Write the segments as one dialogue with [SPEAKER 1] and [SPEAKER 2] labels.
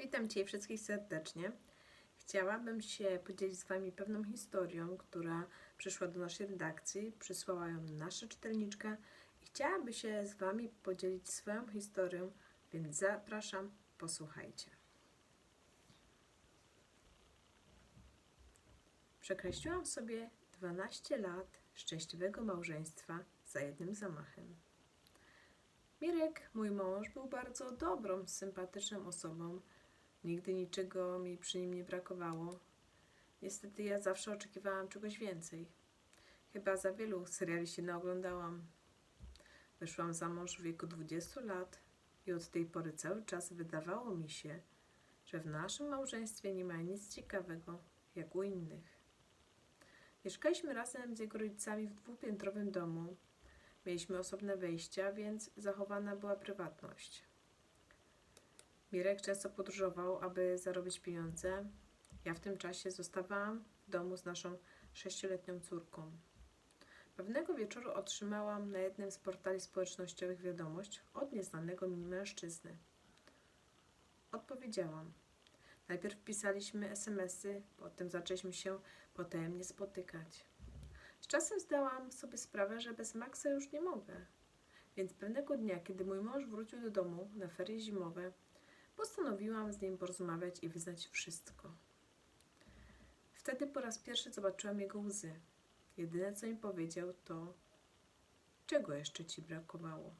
[SPEAKER 1] Witam Cię wszystkich serdecznie. Chciałabym się podzielić z Wami pewną historią, która przyszła do naszej redakcji. Przysłała ją nasza czytelniczka i chciałaby się z Wami podzielić swoją historią, więc zapraszam, posłuchajcie. Przekreśliłam sobie 12 lat szczęśliwego małżeństwa za jednym zamachem. Mirek, mój mąż, był bardzo dobrą, sympatyczną osobą. Nigdy niczego mi przy nim nie brakowało. Niestety ja zawsze oczekiwałam czegoś więcej. Chyba za wielu seriali się naoglądałam. Wyszłam za mąż w wieku 20 lat i od tej pory cały czas wydawało mi się, że w naszym małżeństwie nie ma nic ciekawego jak u innych. Mieszkaliśmy razem z jego rodzicami w dwupiętrowym domu. Mieliśmy osobne wejścia, więc zachowana była prywatność. Mirek często podróżował, aby zarobić pieniądze. Ja w tym czasie zostawałam w domu z naszą sześcioletnią córką. Pewnego wieczoru otrzymałam na jednym z portali społecznościowych wiadomość od nieznanego mi mężczyzny. Odpowiedziałam. Najpierw pisaliśmy SMS-y, potem zaczęliśmy się potajemnie spotykać. Z czasem zdałam sobie sprawę, że bez Maxa już nie mogę. Więc pewnego dnia, kiedy mój mąż wrócił do domu na ferie zimowe, postanowiłam z nim porozmawiać i wyznać wszystko. Wtedy po raz pierwszy zobaczyłam jego łzy. Jedyne, co mi powiedział, to czego jeszcze ci brakowało.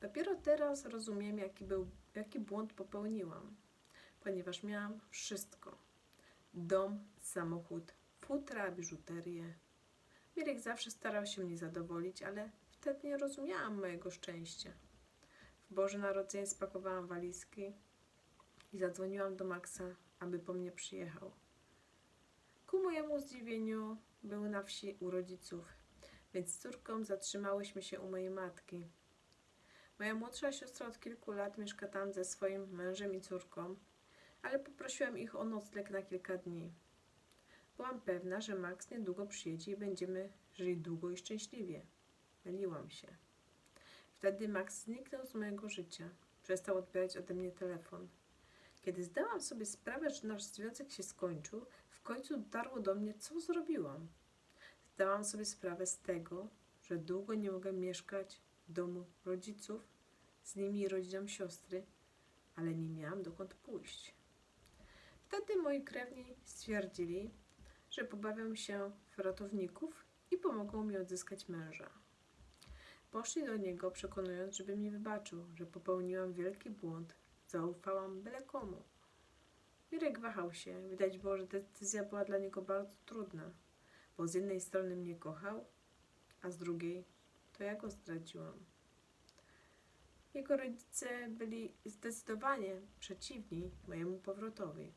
[SPEAKER 1] Dopiero teraz rozumiem, jaki, był, jaki błąd popełniłam, ponieważ miałam wszystko. Dom, samochód, futra, biżuterię. Mirek zawsze starał się mnie zadowolić, ale wtedy nie rozumiałam mojego szczęścia. Boże Narodzenie spakowałam walizki i zadzwoniłam do Maxa, aby po mnie przyjechał. Ku mojemu zdziwieniu były na wsi u rodziców, więc z córką zatrzymałyśmy się u mojej matki. Moja młodsza siostra od kilku lat mieszka tam ze swoim mężem i córką, ale poprosiłam ich o nocleg na kilka dni. Byłam pewna, że Max niedługo przyjedzie i będziemy żyli długo i szczęśliwie. Myliłam się. Wtedy Max zniknął z mojego życia. Przestał odbierać ode mnie telefon. Kiedy zdałam sobie sprawę, że nasz związek się skończył, w końcu dotarło do mnie, co zrobiłam. Zdałam sobie sprawę z tego, że długo nie mogę mieszkać w domu rodziców, z nimi i rodziną siostry, ale nie miałam dokąd pójść. Wtedy moi krewni stwierdzili, że pobawią się w ratowników i pomogą mi odzyskać męża. Poszli do niego, przekonując, żeby mi wybaczył, że popełniłam wielki błąd. Zaufałam byle komu. Mirek wahał się. Widać było, że decyzja była dla niego bardzo trudna, bo z jednej strony mnie kochał, a z drugiej to ja go zdradziłam. Jego rodzice byli zdecydowanie przeciwni mojemu powrotowi.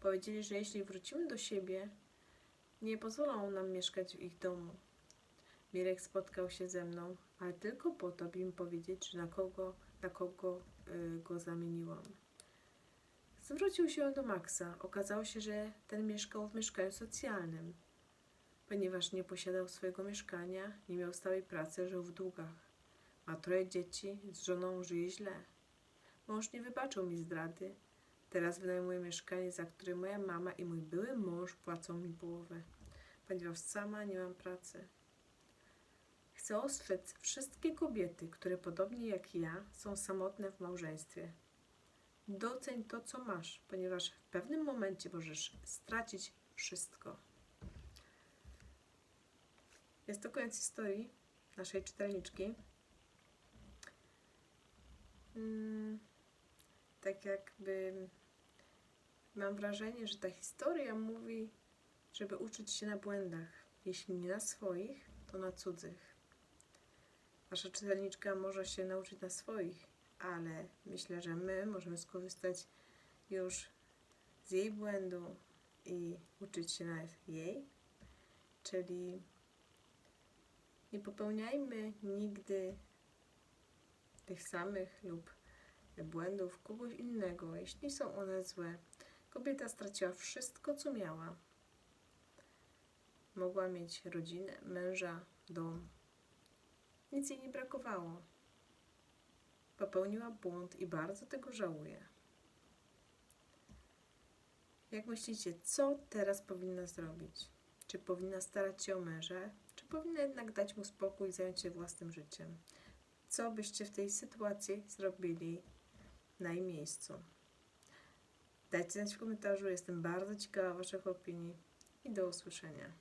[SPEAKER 1] Powiedzieli, że jeśli wrócimy do siebie, nie pozwolą nam mieszkać w ich domu. Mirek spotkał się ze mną, ale tylko po to, by mi powiedzieć, że na kogo, na kogo y, go zamieniłam. Zwrócił się do Maxa. Okazało się, że ten mieszkał w mieszkaniu socjalnym. Ponieważ nie posiadał swojego mieszkania, nie miał stałej pracy, żył w długach. Ma troje dzieci, z żoną żyje źle. Mąż nie wybaczył mi zdrady. Teraz wynajmuję mieszkanie, za które moja mama i mój były mąż płacą mi połowę, ponieważ sama nie mam pracy. Chcę ostrzec wszystkie kobiety, które podobnie jak ja są samotne w małżeństwie. Doceń to, co masz, ponieważ w pewnym momencie możesz stracić wszystko. Jest to koniec historii naszej czytelniczki. Mm, tak jakby mam wrażenie, że ta historia mówi, żeby uczyć się na błędach. Jeśli nie na swoich, to na cudzych. Nasza czytelniczka może się nauczyć na swoich, ale myślę, że my możemy skorzystać już z jej błędu i uczyć się na jej. Czyli nie popełniajmy nigdy tych samych lub błędów kogoś innego, jeśli są one złe. Kobieta straciła wszystko, co miała. Mogła mieć rodzinę, męża, dom. Nic jej nie brakowało. Popełniła błąd i bardzo tego żałuje. Jak myślicie, co teraz powinna zrobić? Czy powinna starać się o męża, czy powinna jednak dać mu spokój i zająć się własnym życiem? Co byście w tej sytuacji zrobili na jej miejscu? Dajcie znać w komentarzu, jestem bardzo ciekawa Waszych opinii i do usłyszenia.